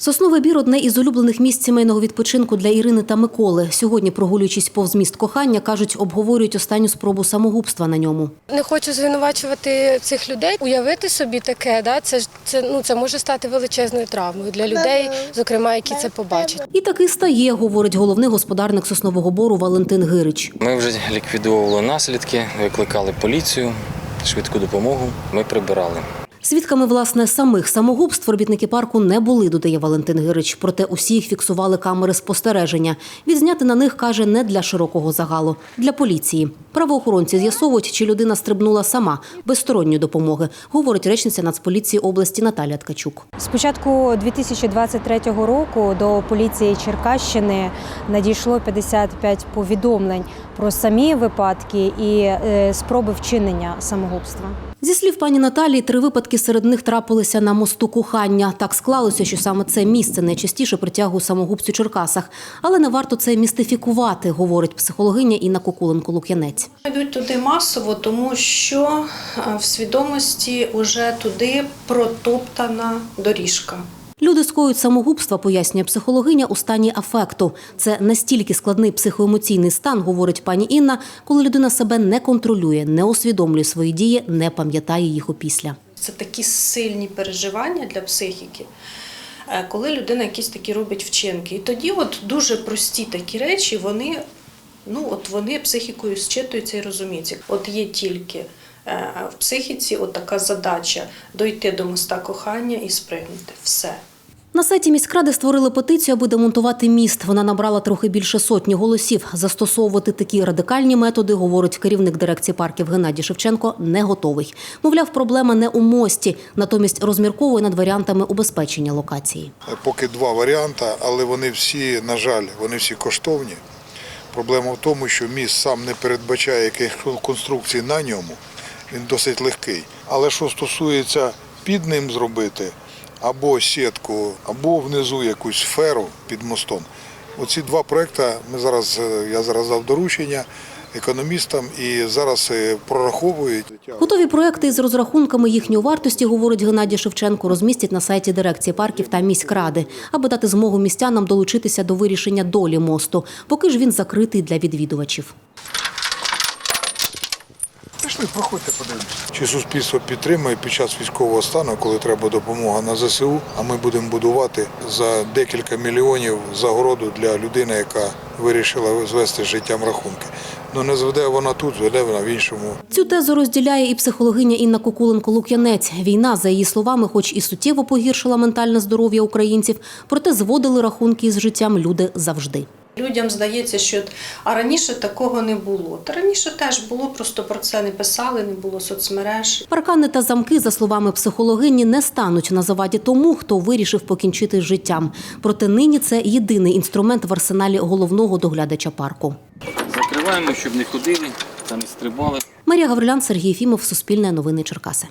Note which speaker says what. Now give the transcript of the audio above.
Speaker 1: Сосновий бір одне із улюблених місць сімейного відпочинку для Ірини та Миколи. Сьогодні, прогулюючись повз міст кохання, кажуть, обговорюють останню спробу самогубства на ньому.
Speaker 2: Не хочу звинувачувати цих людей. Уявити собі таке, да, це ж це ну це може стати величезною травмою для людей, зокрема, які це побачать.
Speaker 1: І таки стає, говорить головний господарник соснового бору Валентин Гирич.
Speaker 3: Ми вже ліквідовували наслідки, викликали поліцію, швидку допомогу. Ми прибирали.
Speaker 1: Свідками власне самих самогубств робітники парку не були, додає Валентин Гирич. Проте усі їх фіксували камери спостереження. Відзняти на них каже не для широкого загалу, для поліції. Правоохоронці з'ясовують, чи людина стрибнула сама без сторонньої допомоги, говорить речниця Нацполіції області Наталя Ткачук.
Speaker 4: З початку 2023 року до поліції Черкащини надійшло 55 повідомлень про самі випадки і е, спроби вчинення самогубства.
Speaker 1: Зі слів пані Наталії, три випадки серед них трапилися на мосту кохання. Так склалося, що саме це місце найчастіше притягує самогубцю Черкасах. Але не варто це містифікувати, говорить психологиня Інна Кукуленко-Лук'янець.
Speaker 5: Йдуть туди масово, тому що е, в свідомості вже туди протоптана доріжка.
Speaker 1: Люди скоюють самогубства, пояснює психологиня у стані афекту. Це настільки складний психоемоційний стан, говорить пані Інна, коли людина себе не контролює, не усвідомлює свої дії, не пам'ятає їх опісля.
Speaker 5: Це такі сильні переживання для психіки, е, коли людина якісь такі робить вчинки. І тоді от дуже прості такі речі, вони, ну, от вони психікою зчитуються і розуміються. От є тільки е, в психіці от така задача дойти до моста кохання і спригнути. Все.
Speaker 1: На сайті міськради створили петицію, аби демонтувати міст. Вона набрала трохи більше сотні голосів. Застосовувати такі радикальні методи, говорить керівник дирекції парків Геннадій Шевченко, не готовий. Мовляв, проблема не у мості, натомість розмірковує над варіантами убезпечення локації.
Speaker 6: Поки два варіанти, але вони всі, на жаль, вони всі коштовні. Проблема в тому, що міст сам не передбачає яких конструкцій на ньому, він досить легкий. Але що стосується під ним зробити, або сітку, або внизу якусь сферу під мостом. Оці два проекти ми зараз, е, я зараз дав доручення економістам і зараз е, прораховують.
Speaker 1: Готові проекти із розрахунками їхньої вартості, говорить Геннадій Шевченко, розмістять на сайті дирекції парків та міськради, аби дати змогу містянам долучитися до вирішення долі мосту, поки ж він закритий для відвідувачів.
Speaker 6: Пішли, проходьте, подивимося. Чи суспільство підтримує під час військового стану, коли треба допомога на ЗСУ, а ми будемо будувати за декілька мільйонів загороду для людини, яка вирішила звести життям рахунки. Ну не зведе вона тут, зведе вона в іншому
Speaker 1: Цю тезу розділяє і психологиня Інна Кукуленко-Лук'янець. Війна, за її словами, хоч і суттєво погіршила ментальне здоров'я українців, проте зводили рахунки із життям люди завжди.
Speaker 5: Людям здається, що а раніше такого не було. Та раніше теж було, просто про це не писали, не було соцмереж.
Speaker 1: Паркани та замки, за словами психологині, не стануть на заваді тому, хто вирішив покінчити з життям. Проте нині це єдиний інструмент в арсеналі головного доглядача парку.
Speaker 3: Закриваємо, щоб не ходили та не стрибали.
Speaker 1: Марія Гаврилян, Сергій Фімов, Суспільне новини Черкаси.